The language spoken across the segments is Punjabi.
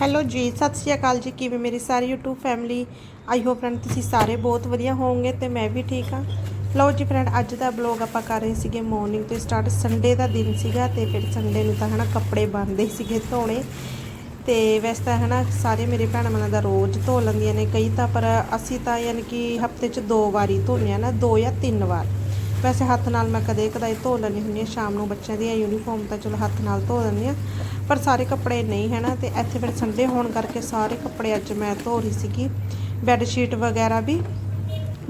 ਹੈਲੋ ਜੀ, ਸਤਿ ਸ਼੍ਰੀ ਅਕਾਲ ਜੀ, ਕਿਵੇਂ ਮੇਰੀ ਸਾਰੀ YouTube family I hope friend ਤੁਸੀਂ ਸਾਰੇ ਬਹੁਤ ਵਧੀਆ ਹੋਵੋਗੇ ਤੇ ਮੈਂ ਵੀ ਠੀਕ ਹਾਂ। ਲਓ ਜੀ ਫਰੈਂਡ ਅੱਜ ਦਾ ਬਲੌਗ ਆਪਾਂ ਕਰ ਰਹੇ ਸੀਗੇ ਮਾਰਨਿੰਗ ਤੋਂ ਸਟਾਰਟ ਸੰਡੇ ਦਾ ਦਿਨ ਸੀਗਾ ਤੇ ਫਿਰ ਸੰਡੇ ਨੂੰ ਤਾਂ ਹਨਾ ਕੱਪੜੇ ਬੰਨਦੇ ਸੀਗੇ ਧੋਣੇ। ਤੇ ਵੈਸੇ ਤਾਂ ਹਨਾ ਸਾਰੇ ਮੇਰੇ ਭੈਣ ਮਨਾਂ ਦਾ ਰੋਜ਼ ਧੋ ਲੈਂਦੀਆਂ ਨੇ, ਕਈ ਤਾਂ ਪਰ ਅਸੀਂ ਤਾਂ ਯਾਨੀ ਕਿ ਹਫ਼ਤੇ 'ਚ ਦੋ ਵਾਰੀ ਧੋਨੇ ਆ ਨਾ, ਦੋ ਜਾਂ ਤਿੰਨ ਵਾਰ। ਵੈਸੇ ਹੱਥ ਨਾਲ ਮੈਂ ਕਦੇ ਕਦਾਈ ਧੋ ਲੈਂਦੀ ਹੁੰਦੀ ਹਾਂ। ਸ਼ਾਮ ਨੂੰ ਬੱਚਿਆਂ ਦੀਆਂ ਯੂਨੀਫਾਰਮ ਤਾਂ ਚਲੋ ਹੱਥ ਨਾਲ ਧੋ ਲੈਂਦੀ ਹਾਂ। ਪਰ ਸਾਰੇ ਕੱਪੜੇ ਨਹੀਂ ਹੈ ਨਾ ਤੇ ਇੱਥੇ ਫਿਰ ਸੰਡੇ ਹੋਣ ਕਰਕੇ ਸਾਰੇ ਕੱਪੜੇ ਅੱਜ ਮੈਂ ਧੋ ਰਹੀ ਸੀਗੀ। ਬੈੱਡ ਸ਼ੀਟ ਵਗੈਰਾ ਵੀ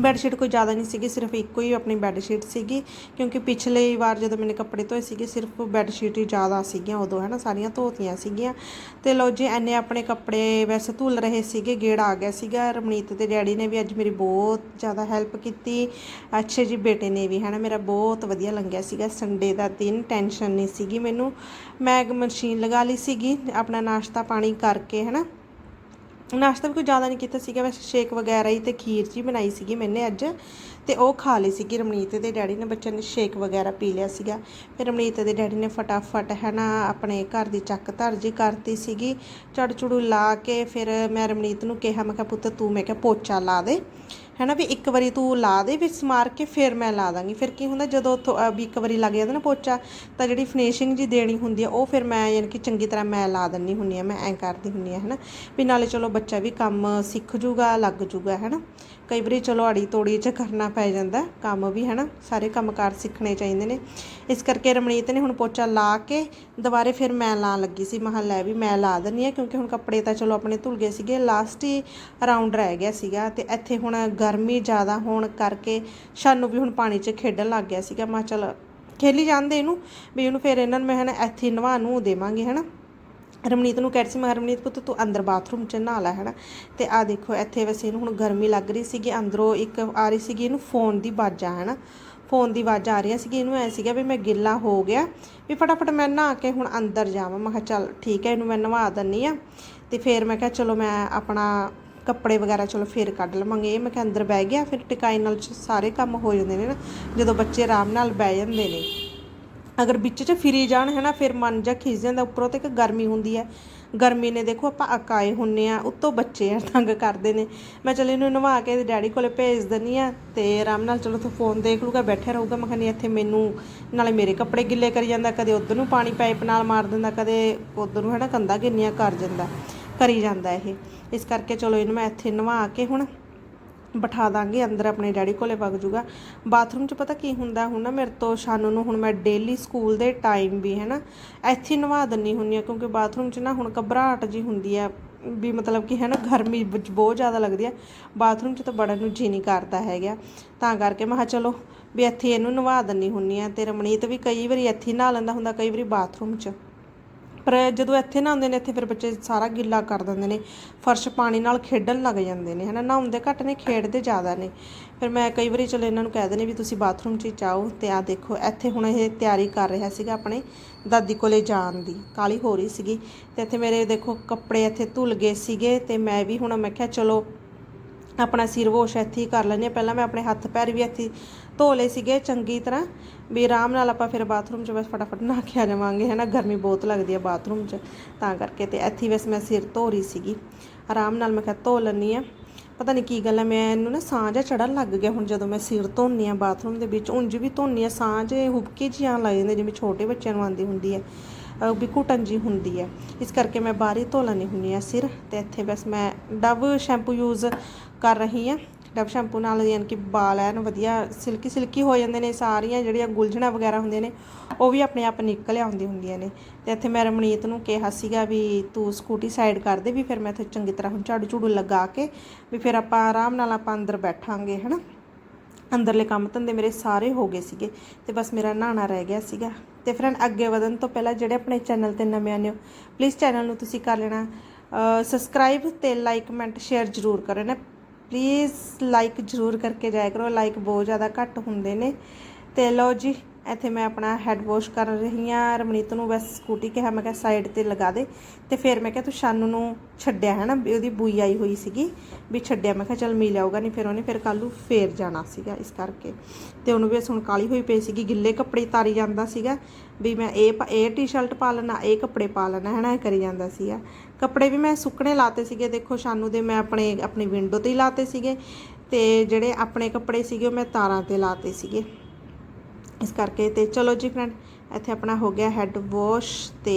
ਬੈੱਡ ਸ਼ੀਟ ਕੋਈ ਜ਼ਿਆਦਾ ਨਹੀਂ ਸੀਗੀ, ਸਿਰਫ ਇੱਕੋ ਹੀ ਆਪਣੀ ਬੈੱਡ ਸ਼ੀਟ ਸੀਗੀ, ਕਿਉਂਕਿ ਪਿਛਲੇ ਵਾਰ ਜਦੋਂ ਮੈਨੇ ਕੱਪੜੇ ਧੋਏ ਸੀਗੇ, ਸਿਰਫ ਬੈੱਡ ਸ਼ੀਟ ਹੀ ਜ਼ਿਆਦਾ ਸੀਗੀਆਂ, ਉਦੋਂ ਹੈ ਨਾ ਸਾਰੀਆਂ ਧੋਤੀਆਂ ਸੀਗੀਆਂ। ਤੇ ਲੋ ਜੀ ਐਨੇ ਆਪਣੇ ਕੱਪੜੇ ਵੈਸੇ ਧੁੱਲ ਰਹੇ ਸੀਗੇ, ਗੇੜ ਆ ਗਿਆ ਸੀਗਾ। ਰਮਨੀਤ ਤੇ ਡੈਡੀ ਨੇ ਵੀ ਅੱਜ ਮੇਰੀ ਬਹੁਤ ਜ਼ਿਆਦਾ ਹੈਲਪ ਕੀਤੀ। ਅੱਛੇ ਜੀ ਬੇਟੇ ਨੇ ਵੀ, ਹੈ ਨਾ, ਮੇਰਾ ਬਹੁਤ ਵਧੀਆ ਲੰਘਿਆ ਸੀਗਾ। ਸੰਡੇ ਦਾ ਦਿਨ ਟੈਨਸ਼ਨ ਨਹੀਂ ਸੀਗੀ ਮੈਨੂੰ। ਮੈਂ ਮਸ਼ੀਨ ਲਗਾ ਲਈ ਸੀਗੀ, ਆਪਣਾ ਨਾਸ਼ਤਾ ਪਾਣੀ ਕਰਕੇ, ਹੈ ਨਾ। ਨਾਸ਼ਤਾ ਵੀ ਕੋਈ ਜ਼ਿਆਦਾ ਨਹੀਂ ਕੀਤਾ ਸੀਗਾ, ਵੈਸੇ ਸ਼ੇਕ ਵਗੈਰਾ ਹੀ ਤੇ ਖੀਰ ਜੀ ਬਣਾਈ ਸੀਗੀ ਮੈਨੇ ਅੱਜ ਤੇ ਉਹ ਖਾ ਲਈ ਸੀਗੀ ਰਮਨੀਤ ਦੇ ਡੈਡੀ ਨੇ, ਬੱਚਿਆਂ ਨੇ ਸ਼ੇਕ ਵਗੈਰਾ ਪੀ ਲਿਆ ਸੀਗਾ। ਫਿਰ ਰਮਨੀਤ ਦੇ ਡੈਡੀ ਨੇ ਫਟਾਫਟ ਹੈ ਨਾ ਆਪਣੇ ਘਰ ਦੀ ਚੱਕ ਧਰ ਜੀ ਕਰਤੀ ਸੀਗੀ ਝੜ ਝੜੂ ਲਾ ਕੇ ਫਿਰ ਮੈਂ ਰਮਨੀਤ ਨੂੰ ਕਿਹਾ, ਮੈਂ ਕਿਹਾ ਪੁੱਤ ਤੂੰ, ਮੈਂ ਕਿਹਾ ਪੋਚਾ ਲਾ ਦੇ। ਹੈਨਾ ਵੀ ਇੱਕ ਵਾਰੀ ਤੂੰ ਲਾ ਦੇ ਵਿੱਚ ਮਾਰ ਕੇ, ਫਿਰ ਮੈਂ ਲਾ ਦਾਂਗੀ। ਫਿਰ ਕੀ ਹੁੰਦਾ, ਜਦੋਂ ਉੱਥੋਂ ਵੀ ਇੱਕ ਵਾਰੀ ਲੱਗ ਜਾਂਦਾ ਨਾ ਪੋਚਾ, ਤਾਂ ਜਿਹੜੀ ਫਿਨਿਸ਼ਿੰਗ ਜੀ ਦੇਣੀ ਹੁੰਦੀ ਆ, ਉਹ ਫਿਰ ਮੈਂ ਯਾਨੀ ਕਿ ਚੰਗੀ ਤਰ੍ਹਾਂ ਮੈਂ ਲਾ ਦਿੰਨੀ ਹੁੰਨੀ ਆ, ਮੈਂ ਐਂ ਕਰਦੀ ਹੁੰਨੀ ਆ ਹੈਨਾ ਵੀ ਨਾਲੇ ਚਲੋ ਬੱਚਾ ਵੀ ਕੰਮ ਸਿੱਖ ਜੂਗਾ, ਲੱਗ ਜੂਗਾ ਹੈਨਾ ਕਈ ਵਾਰੀ ਚਲੋ ਅੜੀ ਤੋੜੀ ਚ ਕਰਨਾ ਪੈ ਜਾਂਦਾ, ਕੰਮ ਵੀ ਹੈਨਾ, ਸਾਰੇ ਕੰਮਕਾਰ ਸਿੱਖਣੇ ਚਾਹੀਦੇ ਨੇ। ਇਸ ਕਰਕੇ ਰਮਣੀਤ ਨੇ ਹੁਣ ਪੋਚਾ ਲਾ ਕੇ ਦੁਬਾਰੇ ਫਿਰ ਮੈਂ ਲਾਣ ਲੱਗੀ ਸੀ। ਮਹਾਂ ਲੈ ਵੀ ਮੈਂ ਲਾ ਦਿੰਨੀ ਆ ਕਿਉਂਕਿ ਹੁਣ ਕੱਪੜੇ ਤਾਂ ਚਲੋ ਆਪਣੇ ਧੁਲ ਗਏ ਸੀਗੇ। ਲਾਸਟ ਹੀ ਰਾਉਂਡ ਰਹਿ ਗਿਆ ਸੀਗਾ ਤੇ ਇੱਥੇ ਹੁਣ ਗਰਮੀ ਜ਼ਿਆਦਾ ਹੋਣ ਕਰਕੇ ਸਾਨੂੰ ਵੀ ਹੁਣ ਪਾਣੀ 'ਚ ਖੇਡਣ ਲੱਗ ਗਿਆ ਸੀਗਾ। ਮੈਂ ਕਿਹਾ ਚੱਲ ਖੇਲੀ ਜਾਂਦੇ ਇਹਨੂੰ, ਵੀ ਉਹਨੂੰ ਫਿਰ ਇਹਨਾਂ ਨੂੰ ਮੈਂ ਹਨਾ ਇੱਥੇ ਨਵਾ ਨੂੰ ਦੇਵਾਂਗੇ, ਹਨਾ। ਰਮਨੀਤ ਨੂੰ ਕਹਿ ਰਹੀ ਸੀ, ਮੈਂ ਰਮਨੀਤ ਪੁੱਤ, ਤੂੰ ਅੰਦਰ ਬਾਥਰੂਮ 'ਚ ਨਹਾ ਲੈ, ਹਨਾ? ਤੇ ਆ ਦੇਖੋ, ਇੱਥੇ ਵੈਸੇ ਇਹਨੂੰ ਹੁਣ ਗਰਮੀ ਲੱਗ ਰਹੀ ਸੀਗੀ, ਅੰਦਰੋਂ ਇੱਕ ਆ ਰਹੀ ਸੀਗੀ ਇਹਨੂੰ ਫੋਨ ਦੀ ਆਵਾਜ਼ਾਂ, ਹਨਾ? ਫੋਨ ਦੀ ਆਵਾਜ਼ ਆ ਰਹੀਆਂ ਸੀਗੀ ਇਹਨੂੰ ਐ ਸੀਗਾ ਵੀ ਮੈਂ ਗਿੱਲਾ ਹੋ ਗਿਆ, ਵੀ ਫਟਾਫਟ ਮੈਂ ਨਹਾ ਕੇ ਹੁਣ ਅੰਦਰ ਜਾਵਾਂ। ਮੈਂ ਕਿਹਾ, ਚੱਲ ਠੀਕ ਹੈ, ਇਹਨੂੰ ਮੈਂ ਨਵਾ ਦਿੰਨੀ ਆ ਤੇ ਫਿਰ ਮੈਂ ਕਿਹਾ, ਚਲੋ ਮੈਂ ਆਪਣਾ ਕੱਪੜੇ ਵਗੈਰਾ, ਚਲੋ ਫੇਰ ਕੱਢ ਲਵਾਂਗੇ। ਇਹ ਮੈਂ ਕਿਹਾ, ਅੰਦਰ ਬਹਿ ਗਿਆ, ਫਿਰ ਟਿਕਾਈ ਨਾਲ ਸਾਰੇ ਕੰਮ ਹੋ ਜਾਂਦੇ ਨੇ ਨਾ, ਜਦੋਂ ਬੱਚੇ ਆਰਾਮ ਨਾਲ ਬਹਿ ਜਾਂਦੇ ਨੇ। ਅਗਰ ਵਿੱਚ ਚ ਫਿਰੀ ਜਾਣ ਹੈ ਨਾ ਫਿਰ ਮਨ ਜਾ ਖਿੱਚ ਜਾਂਦਾ ਉੱਪਰੋਂ ਤੇ ਇੱਕ ਗਰਮੀ ਹੁੰਦੀ ਹੈ। ਗਰਮੀ ਨੇ ਦੇਖੋ ਆਪਾਂ ਅਕਾਏ ਹੁੰਨੇ ਆ ਉੱਤੋਂ ਬੱਚੇ ਆ, ਤੰਗ ਕਰਦੇ ਨੇ। ਮੈਂ ਚਲ ਇਹਨੂੰ ਨਵਾ ਕੇ ਇਹਦੇ ਡੈਡੀ ਕੋਲੇ ਭੇਜ ਦਿੰਨੀ ਆ ਤੇ ਆਰਾਮ ਨਾਲ ਚਲੋ ਤੂੰ ਫੋਨ ਦੇਖ ਲੂਗਾ ਬੈਠਿਆ ਰਹੂਗਾ। ਮੈਂ ਕਹਿੰਦੀ ਇੱਥੇ ਮੈਨੂੰ, ਨਾਲੇ ਮੇਰੇ ਕੱਪੜੇ ਗਿੱਲੇ ਕਰੀ ਜਾਂਦਾ, ਕਦੇ ਉਧਰ ਨੂੰ ਪਾਣੀ ਪਾਈਪ ਨਾਲ ਮਾਰ ਦਿੰਦਾ, ਕਦੇ ਉਧਰ ਨੂੰ ਹੈ ਨਾ ਕੰਦਾ ਗਿੰਨੀਆਂ ਕਰ ਜਾਂਦਾ, ਕਰੀ ਜਾਂਦਾ ਇਹ। ਇਸ ਕਰਕੇ ਚਲੋ ਇਹਨੂੰ ਮੈਂ ਇੱਥੇ ਨਵਾ ਕੇ ਹੁਣ ਬਿਠਾ ਦਾਂਗੇ, ਅੰਦਰ ਆਪਣੇ ਡੈਡੀ ਕੋਲੇ ਵਗ ਜੂਗਾ। ਬਾਥਰੂਮ 'ਚ ਪਤਾ ਕੀ ਹੁੰਦਾ, ਹੁਣ ਨਾ ਮੇਰੇ ਤੋਂ ਸ਼ਾਨੂ ਨੂੰ ਹੁਣ ਮੈਂ ਡੇਲੀ ਸਕੂਲ ਦੇ ਟਾਈਮ ਵੀ ਹੈ ਨਾ ਇੱਥੇ ਨਵਾ ਦਿੰਨੀ ਹੁੰਨੀ ਆ, ਕਿਉਂਕਿ ਬਾਥਰੂਮ 'ਚ ਨਾ ਹੁਣ ਘਬਰਾਹਟ ਜੀ ਹੁੰਦੀ ਆ, ਵੀ ਮਤਲਬ ਕਿ ਹੈ ਨਾ ਗਰਮੀ ਵਿੱਚ ਬਹੁਤ ਜ਼ਿਆਦਾ ਲੱਗਦੀ ਆ। ਬਾਥਰੂਮ 'ਚ ਤਾਂ ਬੜਾ ਨੂੰ ਜੀ ਨਹੀਂ ਕਰਦਾ ਹੈਗਾ। ਤਾਂ ਕਰਕੇ ਮੈਂ ਕਿਹਾ, ਚਲੋ, ਵੀ ਇੱਥੇ ਇਹਨੂੰ ਨਵਾ ਦਿੰਨੀ ਹੁੰਨੀ ਆ ਤੇ ਰਮਣੀਤ ਵੀ ਕਈ ਵਾਰੀ ਇੱਥੇ ਨਹਾ ਲੈਂਦਾ ਹੁੰਦਾ, ਕਈ ਵਾਰੀ ਬਾਥਰੂਮ 'ਚ। ਪਰ ਜਦੋਂ ਇੱਥੇ ਨਹਾਉਂਦੇ ਨੇ, ਇੱਥੇ ਫਿਰ ਬੱਚੇ ਸਾਰਾ ਗਿੱਲਾ ਕਰ ਦਿੰਦੇ ਨੇ, ਫਰਸ਼ ਪਾਣੀ ਨਾਲ ਖੇਡਣ ਲੱਗ ਜਾਂਦੇ ਨੇ, ਹਨਾ? ਨਹਾਉਂਦੇ ਘੱਟ ਨੇ, ਖੇਡਦੇ ਜ਼ਿਆਦਾ ਨੇ। ਫਿਰ ਮੈਂ ਕਈ ਵਾਰੀ ਚਲੋ ਇਹਨਾਂ ਨੂੰ ਕਹਿ ਦਿੰਦੇ ਵੀ ਤੁਸੀਂ ਬਾਥਰੂਮ 'ਚ ਹੀ ਜਾਓ ਤੇ ਆ ਦੇਖੋ, ਇੱਥੇ ਹੁਣ ਇਹ ਤਿਆਰੀ ਕਰ ਰਿਹਾ ਸੀਗਾ ਆਪਣੇ ਦਾਦੀ ਕੋਲੇ ਜਾਣ ਦੀ ਕਾਲੀ ਹੋ ਰਹੀ ਸੀਗੀ। ਤੇ ਇੱਥੇ ਮੇਰੇ ਦੇਖੋ ਕੱਪੜੇ ਇੱਥੇ ਧੁੱਲ ਗਏ ਸੀਗੇ ਤੇ ਮੈਂ ਵੀ ਹੁਣ ਮੈਂ ਕਿਹਾ ਚਲੋ ਆਪਣਾ ਸਿਰ ਵੋਸ਼ ਇੱਥੇ ਹੀ ਕਰ ਲੈਂਦੇ ਹਾਂ। ਪਹਿਲਾਂ ਮੈਂ ਆਪਣੇ ਹੱਥ ਪੈਰ ਵੀ ਇੱਥੇ ਧੋ ਲਏ ਸੀਗੇ ਚੰਗੀ ਤਰ੍ਹਾਂ, ਵੀ ਆਰਾਮ ਨਾਲ ਆਪਾਂ ਫਿਰ ਬਾਥਰੂਮ 'ਚ ਬਸ ਫਟਾਫਟ ਨਹਾ ਕੇ ਆ ਜਾਵਾਂਗੇ ਹੈ ਨਾ ਗਰਮੀ ਬਹੁਤ ਲੱਗਦੀ ਹੈ ਬਾਥਰੂਮ 'ਚ, ਤਾਂ ਕਰਕੇ ਤੇ ਇੱਥੇ ਹੀ ਬਸ ਮੈਂ ਸਿਰ ਧੋ ਰਹੀ ਸੀਗੀ। ਆਰਾਮ ਨਾਲ ਮੈਂ ਕਿਹਾ ਧੋ ਲੈਂਦੀ ਆ। ਪਤਾ ਨਹੀਂ ਕੀ ਗੱਲ ਹੈ ਮੈਨੂੰ ਨਾ ਸਾਹ ਜਿਹਾ ਚੜਨ ਲੱਗ ਗਿਆ ਹੁਣ ਜਦੋਂ ਮੈਂ ਸਿਰ ਧੋਨੀ ਆ ਬਾਥਰੂਮ ਦੇ ਵਿੱਚ, ਉਂਝ ਵੀ ਧੋਨੀ ਆ ਸਾਂਝ ਹੁਬਕੇ ਹੁਬਕੀ ਜਿਹੀ ਆਉਣ ਲੱਗ ਜਾਂਦੇ ਜਿਵੇਂ ਛੋਟੇ ਬੱਚਿਆਂ ਨੂੰ ਆਉਂਦੀ ਹੁੰਦੀ ਹੈ ਅਹ ਵੀ ਘੁੱਟਣ ਜੀ ਹੁੰਦੀ ਹੈ ਇਸ ਕਰਕੇ ਮੈਂ ਬਾਹਰ ਹੀ ਧੋ ਲੈਂਦੀ ਹੁੰਦੀ ਆ ਸਿਰ, ਤੇ ਇੱਥੇ ਬਸ ਮੈਂ ਡਵ ਸ਼ੈਂਪੂ ਯੂਜ਼ ਕਰ ਰਹੀ ਆ ਡਵ ਸ਼ੈਂਪੂ ਨਾਲ ਯਾਨੀ ਕਿ ਵਾਲ ਐਨ ਵਧੀਆ ਸਿਲਕੀ ਸਿਲਕੀ ਹੋ ਜਾਂਦੇ ਨੇ, ਸਾਰੀਆਂ ਜਿਹੜੀਆਂ ਗੁਲਝਣਾ ਵਗੈਰਾ ਹੁੰਦੀਆਂ ਨੇ, ਉਹ ਵੀ ਆਪਣੇ ਆਪ ਨਿਕਲ ਆਉਂਦੀਆਂ ਹੁੰਦੀਆਂ ਨੇ। ਤੇ ਇੱਥੇ ਮੈਂ ਰਮਣੀਤ ਨੂੰ ਕਿਹਾ ਸੀਗਾ ਵੀ ਤੂੰ ਸਕੂਟੀ ਸਾਈਡ ਕਰ ਦੇ, ਵੀ ਫਿਰ ਮੈਂ ਇੱਥੇ ਚੰਗੀ ਤਰ੍ਹਾਂ ਹੁਣ ਝਾੜੂ ਝੂੜੂ ਲਗਾ ਕੇ, ਵੀ ਫਿਰ ਆਪਾਂ ਆਰਾਮ ਨਾਲ ਆਪਾਂ ਅੰਦਰ ਬੈਠਾਂਗੇ, ਹਨਾ? ਅੰਦਰਲੇ ਕੰਮ ਧੰਦੇ ਮੇਰੇ ਸਾਰੇ ਹੋ ਗਏ ਸੀਗੇ ਤੇ ਬਸ ਮੇਰਾ ਨਹਾਣਾ ਰਹਿ ਗਿਆ ਸੀਗਾ। ਤੇ ਫਰੈਂਡ ਅੱਗੇ ਵਧਣ ਤੋਂ ਪਹਿਲਾਂ ਜਿਹੜੇ ਆਪਣੇ ਚੈਨਲ ਤੇ ਨਵੇਂ ਆਨੇ ਹੋ ਪਲੀਜ਼ ਚੈਨਲ ਨੂੰ ਤੁਸੀਂ ਕਰ ਲੈਣਾ। ਸਬਸਕ੍ਰਾਈਬ ਤੇ ਲਾਈਕ ਕਮੈਂਟ ਸ਼ੇਅਰ ਜ਼ਰੂਰ ਕਰੋ ਪਲੀਜ਼ ਲਾਈਕ ਜ਼ਰੂਰ ਕਰਕੇ ਜਾਇਆ ਕਰੋ। ਲਾਈਕ ਬਹੁਤ ਜ਼ਿਆਦਾ ਘੱਟ ਹੁੰਦੇ ਨੇ। ਤੇ ਲਓ ਜੀ, ਇੱਥੇ ਮੈਂ ਆਪਣਾ ਹੈਡ ਵਾਸ਼ ਕਰ ਰਹੀ ਹਾਂ। ਰਮਨੀਤ ਨੂੰ ਬਸ ਸਕੂਟੀ ਕਿਹਾ, ਮੈਂ ਕਿਹਾ ਸਾਈਡ ਤੇ ਲਗਾ ਦੇ। ਤੇ ਫਿਰ ਮੈਂ ਕਿਹਾ ਤੂੰ ਸ਼ਾਨੂ ਨੂੰ ਛੱਡਿਆ ਹੈ ਨਾ ਵੀ ਉਹਦੀ ਬੂਈ ਆਈ ਹੋਈ ਸੀਗੀ, ਵੀ ਛੱਡਿਆ। ਮੈਂ ਕਿਹਾ ਚੱਲ ਮਿਲ ਆਊਗਾ ਨਹੀਂ ਫਿਰ ਉਹਨੇ ਫਿਰ ਕੱਲ੍ਹ ਨੂੰ ਫੇਰ ਜਾਣਾ ਸੀਗਾ ਇਸ ਕਰਕੇ। ਤੇ ਉਹਨੂੰ ਵੀ ਸੁਣ ਕਾਲੀ ਹੋਈ ਪਈ ਸੀਗੀ। ਗਿੱਲੇ ਕੱਪੜੇ ਤਾਰੀ ਜਾਂਦਾ ਸੀਗਾ, ਵੀ ਮੈਂ ਇਹ ਪਾ- ਇਹ ਟੀ-ਸ਼ਰਟ ਪਾ ਲੈਣਾ, ਇਹ ਕੱਪੜੇ ਪਾ ਲੈਣਾ ਹੈ ਨਾ ਇਹ ਕਰੀ ਜਾਂਦਾ ਸੀਗਾ। ਕੱਪੜੇ ਵੀ ਮੈਂ ਸੁੱਕਣੇ ਲਾਤੇ ਸੀਗੇ, ਦੇਖੋ ਸ਼ਾਨੂ ਦੇ ਮੈਂ ਆਪਣੇ, ਆਪਣੀ ਵਿੰਡੋ ਤੇ ਹੀ ਲਾਤੇ ਸੀਗੇ ਤੇ ਜਿਹੜੇ ਆਪਣੇ ਕੱਪੜੇ ਸੀਗੇ ਉਹ ਮੈਂ ਤਾਰਾਂ ਤੇ ਲਾਤੇ ਸੀਗੇ। ਇਸ ਕਰਕੇ ਤੇ ਚਲੋ ਜੀ ਫਰੈਂਡ ਇੱਥੇ ਆਪਣਾ ਹੋ ਗਿਆ ਹੈੱਡ ਵਾਸ਼ ਤੇ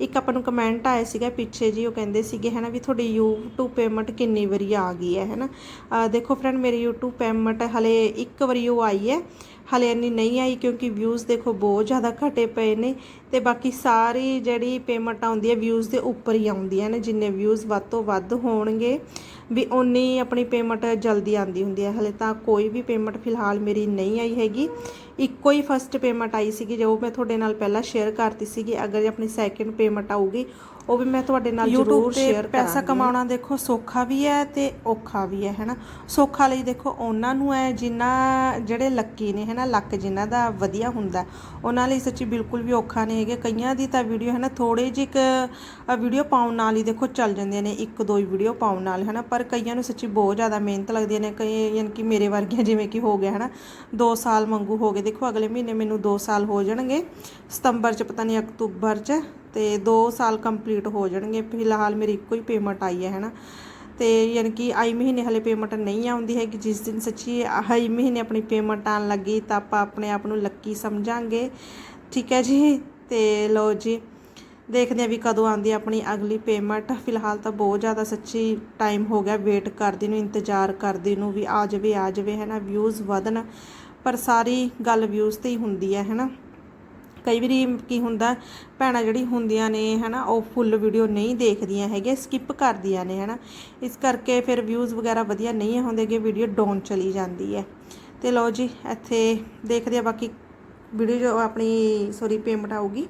ਇੱਕ ਆਪਾਂ ਨੂੰ ਕਮੈਂਟ ਆਇਆ ਸੀਗਾ ਪਿੱਛੇ ਜੀ, ਉਹ ਕਹਿੰਦੇ ਸੀਗੇ ਹੈ ਨਾ ਵੀ ਤੁਹਾਡੀ YouTube ਪੇਮੈਂਟ ਕਿੰਨੀ ਵਾਰੀ ਆ ਗਈ ਹੈ ਹੈ ਨਾ ਦੇਖੋ ਫਰੈਂਡ ਮੇਰੀ YouTube ਪੇਮੈਂਟ ਹਲੇ ਇੱਕ ਵਾਰੀ ਉਹ ਆਈ ਹੈ। ਹਲੇ ਇੰਨੀ ਨਹੀਂ ਆਈ ਕਿਉਂਕਿ ਵਿਊਜ਼ ਦੇਖੋ ਬਹੁਤ ਜ਼ਿਆਦਾ ਘਟੇ ਪਏ ਨੇ ਤੇ ਬਾਕੀ ਸਾਰੀ ਜਿਹੜੀ ਪੇਮੈਂਟ ਆਉਂਦੀ ਹੈ ਵਿਊਜ਼ ਦੇ ਉੱਪਰ ਹੀ ਆਉਂਦੀਆਂ ਨੇ, ਜਿੰਨੇ ਵਿਊਜ਼ ਵੱਧ ਤੋਂ ਵੱਧ ਹੋਣਗੇ ਵੀ ਉਨੀ ਆਪਣੀ ਪੇਮੈਂਟ ਜਲਦੀ ਆਉਂਦੀ ਹੁੰਦੀ ਹੈ। ਹਲੇ ਤਾਂ ਕੋਈ ਵੀ ਪੇਮੈਂਟ ਫਿਲਹਾਲ ਮੇਰੀ ਨਹੀਂ ਆਈ ਹੈਗੀ। ਇੱਕੋ ਹੀ ਫਸਟ ਪੇਮੈਂਟ ਆਈ ਸੀਗੀ, ਜੋ ਮੈਂ ਤੁਹਾਡੇ ਨਾਲ ਪਹਿਲਾਂ ਸ਼ੇਅਰ ਕਰਤੀ ਸੀਗੀ। ਅਗਰ ਜੇ ਆਪਣੀ ਸੈਕਿੰਡ ਪੇਮੈਂਟ ਆਊਗੀ ਉਹ ਵੀ ਮੈਂ ਤੁਹਾਡੇ ਨਾਲ ਜ਼ਰੂਰ ਸ਼ੇਅਰ ਪੈਸਾ ਕਮਾਉਣਾ ਦੇਖੋ ਸੌਖਾ ਵੀ ਹੈ ਤੇ ਔਖਾ ਵੀ ਹੈ ਹੈਨਾ? ਸੌਖਾ ਲਈ ਦੇਖੋ ਉਹਨਾਂ ਨੂੰ ਹੈ ਜਿਨ੍ਹਾਂ ਜਿਹੜੇ ਲੱਕੀ ਨੇ ਹੈਨਾ ਲੱਕ ਜਿਨ੍ਹਾਂ ਦਾ ਵਧੀਆ ਹੁੰਦਾ ਉਹਨਾਂ ਲਈ ਸੱਚੀ ਬਿਲਕੁਲ ਵੀ ਔਖਾ ਨਹੀਂ ਹੈਗੇ। ਕਈਆਂ ਦੀ ਤਾਂ ਵੀਡੀਓ ਹੈ ਨਾ ਥੋੜੇ ਜਿਹੀ ਇੱਕ ਵੀਡੀਓ ਪਾਉਣ ਨਾਲ ਹੀ ਦੇਖੋ ਚੱਲ ਜਾਂਦੀਆਂ ਨੇ ਇੱਕ ਦੋ ਹੀ ਵੀਡੀਓ ਪਾਉਣ ਨਾਲ ਹੈਨਾ? ਪਰ ਕਈਆਂ ਨੂੰ ਸੱਚੀ ਬਹੁਤ ਜ਼ਿਆਦਾ ਮਿਹਨਤ ਲੱਗਦੀ ਨੇ ਕਈ ਯਾਨੀ ਕਿ ਮੇਰੇ ਵਰਗੀਆਂ ਜਿਵੇਂ ਕਿ ਹੋ ਗਿਆ ਹੈਨਾ? 2 ਸਾਲ ਮੰਗੂ ਹੋ ਗਏ। ਦੇਖੋ ਅਗਲੇ ਮਹੀਨੇ ਮੈਨੂੰ 2 ਸਾਲ ਹੋ ਜਾਣਗੇ ਸਤੰਬਰ ਚ ਪਤਾ ਨਹੀਂ ਅਕਤੂਬਰ ਚ ਤੇ 2 ਸਾਲ ਕੰਪਲੀਟ ਹੋ ਜਾਣਗੇ। ਫਿਲਹਾਲ ਮੇਰੀ ਇੱਕੋ ਹੀ ਪੇਮੈਂਟ ਆਈ ਹੈ, ਹੈਨਾ। ਤੇ ਯਾਨੀ ਕਿ ਆਈ ਮਹੀਨੇ ਹਲੇ ਪੇਮੈਂਟ ਨਹੀਂ ਆਉਂਦੀ ਹੈਗੀ, ਜਿਸ ਦਿਨ ਸੱਚੀ ਆਈ ਮਹੀਨੇ ਆਪਣੀ ਪੇਮੈਂਟ ਆਉਣ ਲੱਗੀ, ਤਾਂ ਆਪਾਂ ਆਪਣੇ ਆਪ ਨੂੰ ਲੱਕੀ ਸਮਝਾਂਗੇ। ਠੀਕ ਹੈ ਜੀ? ਤੇ ਲਓ ਜੀ, ਦੇਖਦੇ ਆ ਵੀ ਕਦੋਂ ਆਉਂਦੀ ਹੈ ਆਪਣੀ ਅਗਲੀ ਪੇਮੈਂਟ ਫਿਲਹਾਲ ਤਾਂ ਬਹੁਤ ਜ਼ਿਆਦਾ ਸੱਚੀ ਟਾਈਮ ਹੋ ਗਿਆ ਵੇਟ ਕਰਦੀ ਨੂੰ, ਇੰਤਜ਼ਾਰ ਕਰਦੀ ਨੂੰ ਵੀ ਆ ਜਾਵੇ ਆ ਜਾਵੇ ਹੈ ਨਾ ਵਿਊਜ਼ ਵਧਣ, ਪਰ ਸਾਰੀ ਗੱਲ ਵਿਊਜ਼ ਤੇ ਹੀ ਹੁੰਦੀ ਹੈ ਹੈ ਨਾ ਕਈ ਵਾਰੀ ਕੀ ਹੁੰਦਾ, ਭੈਣਾਂ ਜਿਹੜੀ ਹੁੰਦੀਆਂ ਨੇ, ਹਨਾ, ਉਹ ਫੁੱਲ ਵੀਡੀਓ ਨਹੀਂ ਦੇਖਦੀਆਂ ਹੈਗੇ ਸਕਿਪ ਕਰਦੀਆਂ ਨੇ, ਹਨਾ। ਇਸ ਕਰਕੇ ਫਿਰ ਵਿਊਜ਼ ਵਗੈਰਾ ਵਧੀਆ ਨਹੀਂ ਹੁੰਦੇਗੇ ਵੀਡੀਓ ਡਾਊਨ ਚਲੀ ਜਾਂਦੀ ਹੈ। ਤੇ ਲਓ ਜੀ, ਇੱਥੇ ਦੇਖਦੇ ਆ ਬਾਕੀ ਵੀਡੀਓ ਜੋ ਆਪਣੀ ਸੌਰੀ ਪੇਮੈਂਟ ਆਊਗੀ।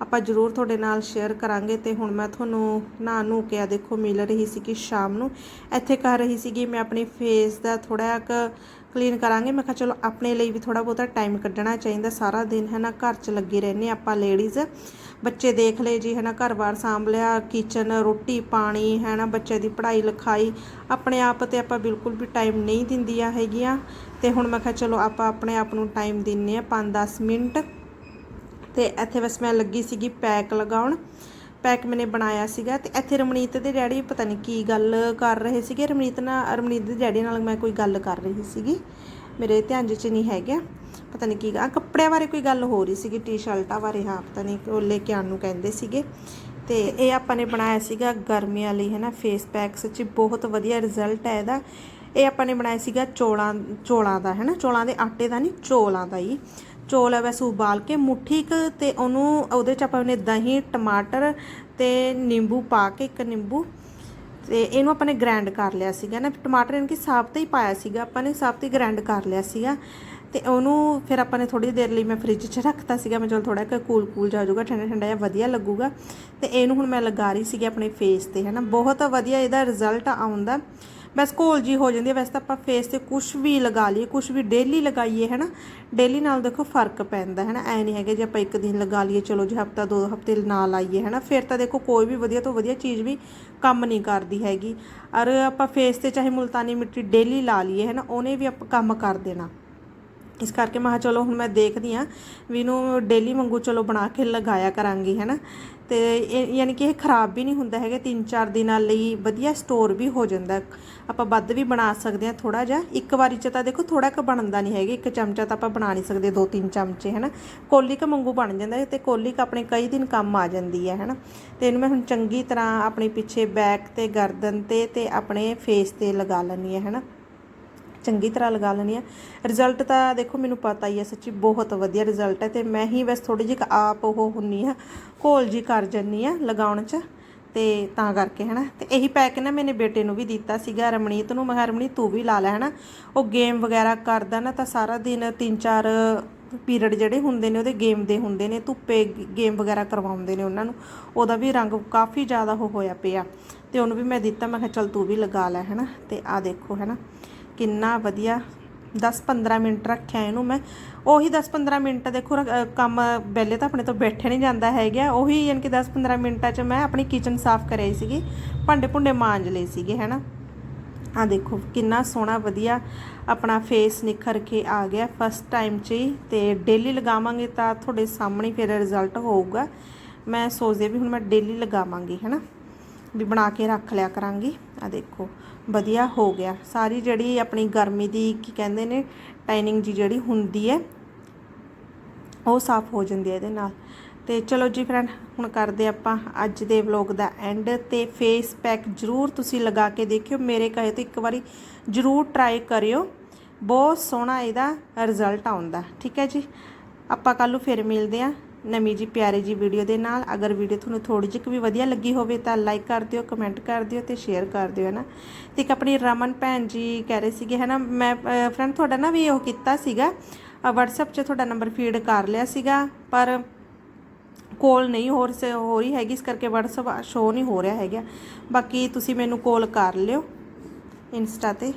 ਆਪਾਂ ਜ਼ਰੂਰ ਤੁਹਾਡੇ ਨਾਲ ਸ਼ੇਅਰ ਕਰਾਂਗੇ ਤੇ ਹੁਣ ਮੈਂ ਤੁਹਾਨੂੰ ਨਹਾ ਨੂੰ ਕਿਹਾ, ਦੇਖੋ, ਮਿਲ ਰਹੀ ਸੀ ਕਿ ਸ਼ਾਮ ਨੂੰ। ਇੱਥੇ ਕਰ ਰਹੀ ਸੀਗੀ, ਮੈਂ ਆਪਣੀ ਫੇਸ ਦਾ ਥੋੜਾ ਕੁ ਕਲੀਨ ਕਰਾਂਗੇ। ਮੈਂ ਕਿਹਾ ਚਲੋ ਆਪਣੇ ਲਈ ਵੀ ਥੋੜਾ ਬਹੁਤਾ ਟਾਈਮ ਕੱਢਣਾ ਚਾਹੀਦਾ। ਸਾਰਾ ਦਿਨ ਹੈ ਨਾ ਘਰ 'ਚ ਲੱਗੇ ਰਹਿੰਦੇ ਆਪਾਂ ਲੇਡੀਜ਼ ਬੱਚੇ ਦੇਖ ਲਏ ਜੀ, ਹੈ ਨਾ ਘਰ-ਬਾਰ ਸਾਂਭ ਲਿਆ ਕਿਚਨ ਰੋਟੀ, ਪਾਣੀ, ਹੈ ਨਾ ਬੱਚੇ ਦੀ ਪੜ੍ਹਾਈ ਲਿਖਾਈ। ਆਪਣੇ ਆਪ ਤੇ ਆਪਾਂ ਬਿਲਕੁਲ ਵੀ ਟਾਈਮ ਨਹੀਂ ਦਿੰਦੀਆਂ ਹੈਗੀਆਂ। ਤੇ ਹੁਣ ਮੈਂ ਕਿਹਾ ਚਲੋ ਆਪਾਂ ਆਪਣੇ ਆਪ ਨੂੰ ਟਾਈਮ ਦਿੰਨੇ ਆ 5-10 ਮਿੰਟ। ਤੇ ਇੱਥੇ ਬਸ ਮੈਂ ਲੱਗੀ ਸੀਗੀ ਪੈਕ ਲਗਾਉਣ। ਪੈਕ ਮੈਨੇ ਬਣਾਇਆ ਸੀਗਾ ਤੇ ਇੱਥੇ ਰਮਣੀਤ ਦੇ ਡੈਡੀ ਪਤਾ ਨਹੀਂ ਕੀ ਗੱਲ ਕਰ ਰਹੇ ਸੀਗੇ। ਰਮਣੀਤ ਨਾਲ ਰਮਣੀਤ ਦੇ ਡੈਡੀ ਨਾਲ ਮੈਂ ਕੋਈ ਗੱਲ ਕਰ ਰਹੀ ਸੀਗੀ। ਮੇਰੇ ਧਿਆਨ 'ਚ ਨਹੀਂ ਹੈਗਾ। ਪਤਾ ਨਹੀਂ ਕੀ ਆ ਕੱਪੜਿਆਂ ਬਾਰੇ ਕੋਈ ਗੱਲ ਹੋ ਰਹੀ ਸੀਗੀ, ਟੀ-ਸ਼ਰਟਾਂ ਬਾਰੇ, ਹਾਂ, ਪਤਾ ਨਹੀਂ ਉਹ ਲੈ ਕੇ ਆਉਣ ਨੂੰ ਕਹਿੰਦੇ ਸੀਗੇ। ਤੇ ਇਹ ਆਪਾਂ ਨੇ ਬਣਾਇਆ ਸੀਗਾ ਗਰਮੀਆਂ ਲਈ ਹੈ ਨਾ ਫੇਸ ਪੈਕ ਸੱਚੀ ਬਹੁਤ ਵਧੀਆ ਰਿਜ਼ਲਟ ਹੈ ਇਹਦਾ। ਇਹ ਆਪਾਂ ਨੇ ਬਣਾਇਆ ਸੀਗਾ ਚੋਲਾਂ ਚੋਲਾਂ ਦਾ ਹੈ ਨਾ ਚੋਲਾਂ ਦੇ ਆਟੇ ਦਾ ਨਹੀਂ ਚੋਲਾਂ ਦਾ ਹੀ। ਚੋਲ ਹੈ ਵੈਸੇ ਉਬਾਲ ਕੇ, ਮੁੱਠੀ ਕੁ ਤੇ ਉਹਨੂੰ ਉਹਦੇ ਚ ਆਪਾਂ ਨੇ ਦਹੀਂ, ਟਮਾਟਰ ਤੇ ਨਿੰਬੂ ਪਾ ਕੇ ਇੱਕ ਨਿੰਬੂ ਤੇ ਇਹਨੂੰ ਆਪਾਂ ਨੇ ਗ੍ਰਾਈਂਡ ਕਰ ਲਿਆ ਸੀਗਾ ਨਾ। ਟਮਾਟਰ ਇਹਨਾਂ ਕਿ ਸਾਬਤ ਹੀ ਪਾਇਆ ਸੀਗਾ, ਆਪਾਂ ਨੇ ਸਾਬਤ ਹੀ ਗ੍ਰਾਈਂਡ ਕਰ ਲਿਆ ਸੀਗਾ। ਤੇ ਉਹਨੂੰ ਫਿਰ ਆਪਾਂ ਨੇ ਥੋੜੀ ਦੇਰ ਲਈ ਮੈਂ ਫ੍ਰਿਜ 'ਚ ਰੱਖਤਾ ਸੀਗਾ, ਮੈਂ ਚਲ ਥੋੜਾ ਜਿਹਾ ਕੂਲ ਕੂਲ ਜਾ ਜਾਊਗਾ, ਠੰਡਾ ਠੰਡਾ ਜਿਹਾ ਵਧੀਆ ਲੱਗੂਗਾ। ਤੇ ਇਹਨੂੰ ਹੁਣ ਮੈਂ ਲਗਾ ਰਹੀ ਸੀਗੀ ਆਪਣੇ ਫੇਸ ਤੇ ਹੈ ਨਾ ਬਹੁਤ ਵਧੀਆ ਇਹਦਾ ਰਿਜ਼ਲਟ ਆਉਂਦਾ। ਬਸ ਘੋਲ ਜੀ ਹੋ ਜਾਂਦੀ ਹੈ। ਵੈਸੇ ਤਾਂ ਆਪਾਂ ਫੇਸ ਤੇ ਕੁਝ ਵੀ ਲਗਾ ਲਈਏ ਕੁਝ ਵੀ ਡੇਲੀ ਲਗਾਈਏ, ਹਨਾ? ਡੇਲੀ ਨਾਲ ਦੇਖੋ ਫ਼ਰਕ ਪੈਂਦਾ, ਹਨਾ? ਐ ਨਹੀਂ ਹੈਗੇ ਜੇ ਆਪਾਂ ਇੱਕ ਦਿਨ ਲਗਾ ਲਈਏ, ਚਲੋ ਜੇ ਹਫਤਾ, ਦੋ ਹਫ਼ਤੇ ਨਾਲ ਲਾਈਏ ਹਨਾ? ਫਿਰ ਤਾਂ ਦੇਖੋ ਕੋਈ ਵੀ ਵਧੀਆ ਤੋਂ ਵਧੀਆ ਚੀਜ਼ ਵੀ ਕੰਮ ਨਹੀਂ ਕਰਦੀ ਹੈਗੀ। ਔਰ ਆਪਾਂ ਫੇਸ ਤੇ ਚਾਹੇ ਮੁਲਤਾਨੀ ਮਿੱਟੀ ਡੇਲੀ ਲਾ ਲਈਏ, ਹਨਾ? ਉਹਨੇ ਵੀ ਆਪਾਂ ਕੰਮ ਕਰ ਦੇਣਾ। ਇਸ ਕਰਕੇ ਮੈਂ ਚਲੋ ਹੁਣ ਮੈਂ ਦੇਖਦੀ ਆ ਵੀ ਇਹਨੂੰ ਡੇਲੀ ਵਾਂਗੂ ਚਲੋ ਬਣਾ ਕੇ ਲਗਾਇਆ ਕਰਾਂਗੀ, ਹੈਨਾ? ਤੇ ਇਹ ਯਾਨੀ ਕਿ ਇਹ ਖਰਾਬ ਵੀ ਨਹੀਂ ਹੁੰਦਾ ਹੈਗਾ 3-4 ਦਿਨਾਂ ਲਈ ਵਧੀਆ ਸਟੋਰ ਵੀ ਹੋ ਜਾਂਦਾ। ਆਪਾਂ ਵੱਧ ਵੀ ਬਣਾ ਸਕਦੇ ਆ ਥੋੜਾ ਜਿਹਾ। ਇੱਕ ਵਾਰੀ ਚ ਤਾਂ ਦੇਖੋ ਥੋੜਾ ਕੁ ਬਣਦਾ ਨਹੀਂ ਹੈਗਾ, ਇੱਕ ਚਮਚਾ ਤਾਂ ਆਪਾਂ ਬਣਾ ਨਹੀਂ ਸਕਦੇ ਦੋ ਤਿੰਨ ਚਮਚੇ, ਹੈਨਾ? ਕੋਲੀ ਕ ਵਾਂਗੂ ਬਣ ਜਾਂਦਾ ਹੈ ਤੇ ਕੋਲੀ ਕ ਆਪਣੇ ਕਈ ਦਿਨ ਕੰਮ ਆ ਜਾਂਦੀ ਹੈ, ਹੈਨਾ? ਤੇ ਇਹਨੂੰ ਮੈਂ ਹੁਣ ਚੰਗੀ ਤਰ੍ਹਾਂ ਆਪਣੇ ਪਿੱਛੇ ਬੈਕ ਤੇ ਗਰਦਨ ਤੇ ਤੇ ਆਪਣੇ ਫੇਸ ਤੇ ਲਗਾ ਲੈਣੀ ਹੈ, ਹੈਨਾ? ਚੰਗੀ ਤਰ੍ਹਾਂ ਲਗਾ ਲੈਣੀ ਆ ਰਿਜ਼ਲਟ ਤਾਂ ਦੇਖੋ, ਮੈਨੂੰ ਪਤਾ ਹੀ ਹੈ ਸੱਚੀ, ਬਹੁਤ ਵਧੀਆ ਰਿਜ਼ਲਟ ਹੈ ਤੇ ਮੈਂ ਹੀ ਬਸ ਥੋੜੀ ਜਿਹੀ ਆਪ ਉਹ ਹੁੰਨੀ ਆ ਘੋਲ ਜੀ ਕਰ ਜੰਨੀ ਆ ਲਗਾਉਣ 'ਚ ਤੇ ਤਾਂ ਕਰਕੇ, ਹਨਾ। ਤੇ ਇਹੀ ਪੈਕ ਨਾ ਮੈਨੇ ਬੇਟੇ ਨੂੰ ਵੀ ਦਿੱਤਾ ਸੀਗਾ ਰਮਣੀਤ ਨੂੰ। ਮੈਂ ਕਿਹਾ ਰਮਣੀਤ ਤੂੰ ਵੀ ਲਾ ਲੈ, ਹਨਾ। ਉਹ ਗੇਮ ਵਗੈਰਾ ਕਰਦਾ ਨਾ ਤਾਂ ਸਾਰਾ ਦਿਨ ਤਿੰਨ ਚਾਰ ਪੀਰੀਅਡ ਜਿਹੜੇ ਹੁੰਦੇ ਨੇ, ਉਹਦੇ ਗੇਮ ਦੇ ਹੁੰਦੇ ਨੇ, ਧੁੱਪੇ ਗੇਮ ਵਗੈਰਾ ਕਰਵਾਉਂਦੇ ਨੇ ਉਹਨਾਂ ਨੂੰ। ਉਹਦਾ ਵੀ ਰੰਗ ਕਾਫੀ ਜ਼ਿਆਦਾ ਉਹ ਹੋਇਆ ਪਿਆ। ਤੇ ਉਹਨੂੰ ਵੀ ਮੈਂ ਦਿੱਤਾ, ਮੈਂ ਕਿਹਾ, ਚੱਲ ਤੂੰ ਵੀ ਲਗਾ ਲੈ, ਹਨਾ। ਤੇ ਆ ਦੇਖੋ, ਹਨਾ। ਕਿੰਨਾ ਵਧੀਆ। 10-15 ਮਿੰਟ ਰੱਖਿਆ ਇਹਨੂੰ ਮੈਂ। ਉਹੀ 10-15 ਮਿੰਟ ਦੇਖੋ ਕੰਮ ਪਹਿਲੇ ਤਾਂ ਆਪਣੇ ਤੋਂ ਬੈਠੇ ਨਹੀਂ ਜਾਂਦਾ ਹੈਗਾ ਉਹੀ ਯਾਨੀ ਕਿ 10-15 ਮਿੰਟਾਂ 'ਚ ਮੈਂ ਆਪਣੀ ਕਿਚਨ ਸਾਫ਼ ਕਰਿਆ ਸੀਗੀ। ਭਾਂਡੇ ਭੁੰਡੇ ਮਾਂਜ ਲਏ ਸੀਗੇ, ਹੈਨਾ। ਆ ਦੇਖੋ, ਕਿੰਨਾ ਸੋਹਣਾ, ਵਧੀਆ ਆਪਣਾ ਫੇਸ ਨਿਖਰ ਕੇ ਆ ਗਿਆ ਫਸਟ ਟਾਈਮ 'ਚ ਹੀ। ਤੇ ਡੇਲੀ ਲਗਾਵਾਂਗੇ ਤਾਂ ਤੁਹਾਡੇ ਸਾਹਮਣੇ ਫਿਰ ਰਿਜ਼ਲਟ ਹੋਊਗਾ। ਮੈਂ ਸੋਚਦੀ ਵੀ ਹੁਣ ਮੈਂ ਡੇਲੀ ਲਗਾਵਾਂਗੀ, ਹੈਨਾ। ਵੀ ਬਣਾ ਕੇ ਰੱਖ ਲਿਆ ਕਰਾਂਗੀ। ਆ ਦੇਖੋ, ਵਧੀਆ ਹੋ ਗਿਆ। ਸਾਰੀ ਜਿਹੜੀ ਆਪਣੀ ਗਰਮੀ ਦੀ ਕੀ ਕਹਿੰਦੇ ਨੇ, ਟਾਈਨਿੰਗ ਜੀ ਜਿਹੜੀ ਹੁੰਦੀ ਹੈ, ਉਹ ਸਾਫ਼ ਹੋ ਜਾਂਦੀ ਹੈ ਇਹਦੇ ਨਾਲ। ਤੇ ਚਲੋ ਜੀ ਫਰੈਂਡ ਹੁਣ ਕਰਦੇ ਆਪਾਂ ਅੱਜ ਦੇ ਵਲੌਗ ਦਾ ਐਂਡ ਤੇ ਫੇਸ ਪੈਕ ਜਰੂਰ ਤੁਸੀਂ ਲਗਾ ਕੇ ਦੇਖਿਓ। ਮੇਰੇ ਕਹੇ ਤੋਂ ਇੱਕ ਵਾਰੀ ਜਰੂਰ ਟਰਾਈ ਕਰਿਓ। ਬਹੁਤ ਸੋਹਣਾ ਇਹਦਾ ਰਿਜ਼ਲਟ ਆਉਂਦਾ। ਠੀਕ ਹੈ ਜੀ? ਆਪਾਂ ਕੱਲ ਨੂੰ ਫਿਰ ਮਿਲਦੇ ਆ ਨਵੀਂ ਜੀ ਪਿਆਰੀ ਜੀ ਵੀਡੀਓ ਦੇ ਨਾਲ। ਅਗਰ ਵੀਡੀਓ ਤੁਹਾਨੂੰ ਥੋੜੀ ਜਿਹੀ ਵੀ ਵਧੀਆ ਲੱਗੀ ਹੋਵੇ ਤਾਂ ਲਾਈਕ ਕਰ ਦਿਓ ਕਮੈਂਟ ਕਰ ਦਿਓ ਤੇ ਸ਼ੇਅਰ ਕਰ ਦਿਓ ਹੈ ਨਾ ਤੇ ਇੱਕ ਆਪਣੀ ਰਮਨ ਭੈਣ ਜੀ ਕਹਿ ਰਹੇ ਸੀਗੇ ਹੈ ਨਾ ਮੈਂ ਫਰੈਂਡ ਤੁਹਾਡਾ ਨਾ ਵੀ ਉਹ ਕੀਤਾ ਸੀਗਾ। WhatsApp 'ਚ ਤੁਹਾਡਾ ਨੰਬਰ ਫੀਡ ਕਰ ਲਿਆ ਸੀਗਾ, ਪਰ ਕੋਲ ਨਹੀਂ ਹੋਰ ਰਹੀ ਹੋ ਰਹੀ ਹੈਗੀ, ਇਸ ਕਰਕੇ WhatsApp ਸ਼ੋ ਨਹੀਂ ਹੋ ਰਿਹਾ ਹੈਗਾ। ਬਾਕੀ ਤੁਸੀਂ ਮੈਨੂੰ ਕੋਲ ਕਰ ਲਿਓ ਇੰਸਟਾ ਤੇ।